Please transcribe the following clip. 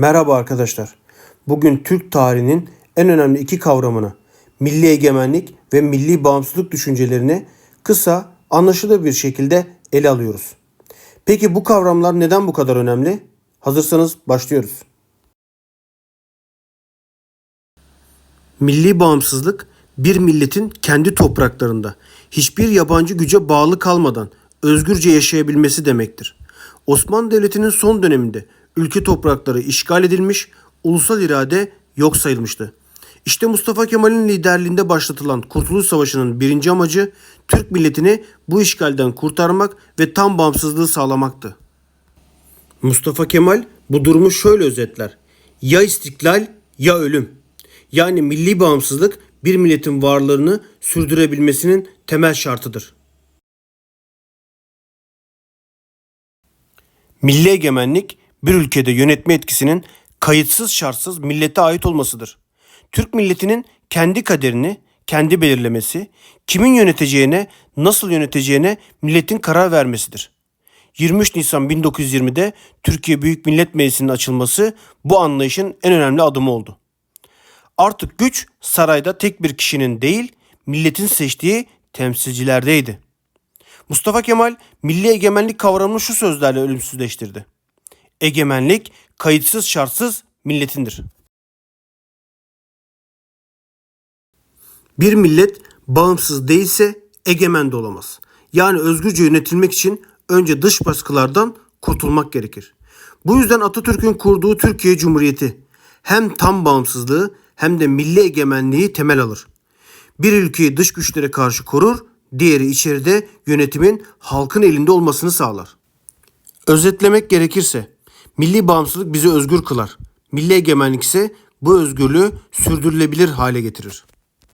Merhaba arkadaşlar. Bugün Türk tarihinin en önemli iki kavramını, milli egemenlik ve milli bağımsızlık düşüncelerini kısa, anlaşılır bir şekilde ele alıyoruz. Peki bu kavramlar neden bu kadar önemli? Hazırsanız başlıyoruz. Milli bağımsızlık bir milletin kendi topraklarında hiçbir yabancı güce bağlı kalmadan özgürce yaşayabilmesi demektir. Osmanlı Devleti'nin son döneminde ülke toprakları işgal edilmiş, ulusal irade yok sayılmıştı. İşte Mustafa Kemal'in liderliğinde başlatılan Kurtuluş Savaşı'nın birinci amacı Türk milletini bu işgalden kurtarmak ve tam bağımsızlığı sağlamaktı. Mustafa Kemal bu durumu şöyle özetler. Ya istiklal ya ölüm. Yani milli bağımsızlık bir milletin varlığını sürdürebilmesinin temel şartıdır. Milli egemenlik bir ülkede yönetme etkisinin kayıtsız şartsız millete ait olmasıdır. Türk milletinin kendi kaderini kendi belirlemesi, kimin yöneteceğine, nasıl yöneteceğine milletin karar vermesidir. 23 Nisan 1920'de Türkiye Büyük Millet Meclisi'nin açılması bu anlayışın en önemli adımı oldu. Artık güç sarayda tek bir kişinin değil, milletin seçtiği temsilcilerdeydi. Mustafa Kemal milli egemenlik kavramını şu sözlerle ölümsüzleştirdi. Egemenlik kayıtsız şartsız milletindir. Bir millet bağımsız değilse egemen de olamaz. Yani özgürce yönetilmek için önce dış baskılardan kurtulmak gerekir. Bu yüzden Atatürk'ün kurduğu Türkiye Cumhuriyeti hem tam bağımsızlığı hem de milli egemenliği temel alır. Bir ülkeyi dış güçlere karşı korur, diğeri içeride yönetimin halkın elinde olmasını sağlar. Özetlemek gerekirse milli bağımsızlık bizi özgür kılar. Milli egemenlik ise bu özgürlüğü sürdürülebilir hale getirir.